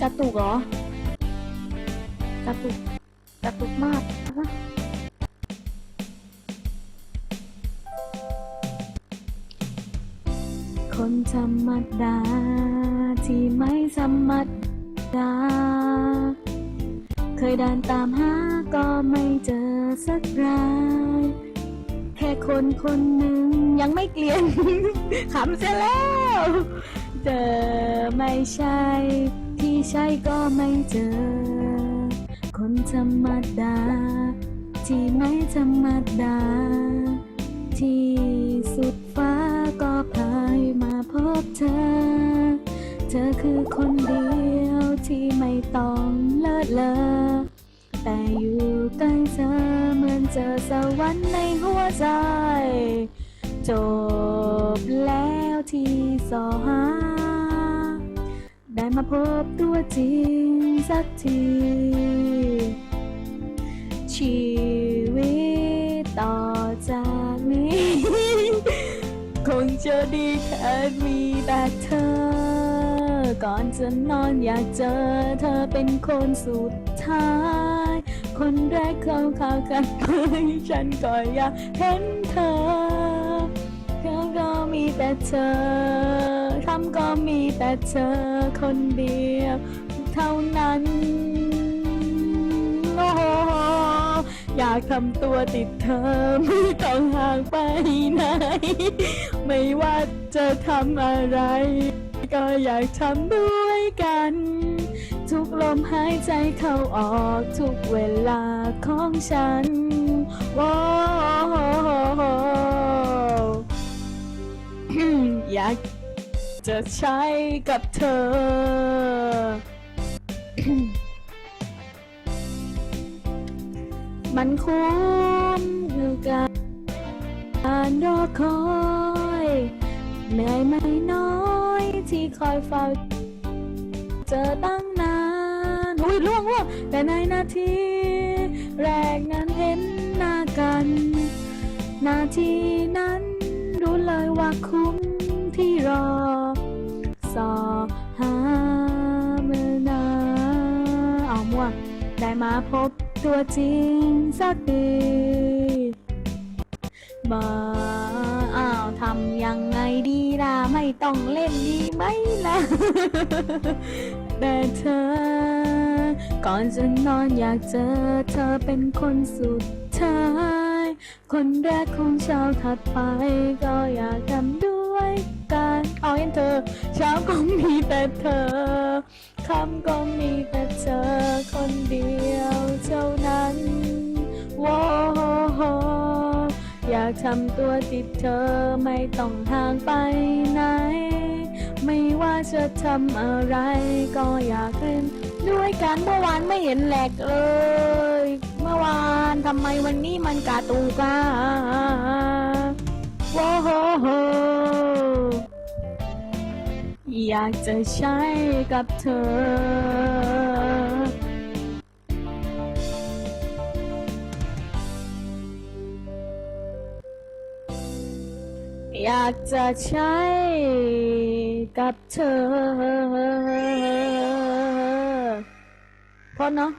กระตุกเหรอ กระตุก กระตุกมากคนธรรมดา ที่ไม่ธรรมดา เคยเดินตามหาก็ไม่เจอสักรายแค่คนคนหนึ่งยังไม่เกลียนขำเสียแล้ว เจอไม่ใช่ ที่ใช่ก็ไม่เจอ คนธรรมดา ที่ไม่ธรรมดา ที่สุดฟ้าก็พายมาพบเธอ เธอคือคนเดียวที่ไม่ต้องเลิศเลอแต่อยู่ใกล้เธอเหมือนเจอสวรรค์ในหัวใจ จบแล้วที่สอหา มาพบตัวจริงสักที ชีวิตต่อจากนี้ คงจะดีแค่มีแต่เธอ ก่อนจะนอนอยากเจอเธอเป็นคนสุดท้าย คนแรกเข้าเข้ากันไปฉันก็อยากเห็นเธอเขาก็มีแต่เธอำก็มีแต่เธอคนเดียว เท่านั้นโอ้โหอยากทำตัวติดเธอไม่ต้องห่างไปไหน ไม่ว่าจะทำอะไร ก็อยากทำด้วยกัน ทุกลมหายใจเข้าออกทุกเวลาของฉันว้อยาก จะใช้กับเธอ มันคุ้มอยู่กับการรอคอย เหนื่อยไหมน้อยที่คอยเฝ้า เจอตั้งนาน อุ้ยล่วงล่วงแต่ในนาทีแรกนั้นเห็นหน้ากัน นาทีนั้นรู้เลยว่าคุ้มที่รอ สอหาเมื่อนาเอามั่วได้มาพบตัวจริงสักทีบออ้าวทำยังไงดีล่ะ ไม่ต้องเล่นดีไหมล่ะ แต่เธอ ก่อนจะนอนอยากเจอ เธอเป็นคนสุดท้าย คนแรกของเช้าถัดไปก็อยาก เช้าก็มีแต่เธอค่ำก็มีแต่เธอคนเดียวเท่านั้นว้าวอยากทำตัวติดเธอไม่ต้องห่างไปไหน ไม่ว่าจะทำอะไรก็อยากเล่นด้วยกันเมื่อวานไม่เห็นแหลกเลย เมื่อวานทำไมวันนี้มันกาตูกาว้าว อยากจะใช้กับเธออยากจะใช้กับเธอเพราะเนาะ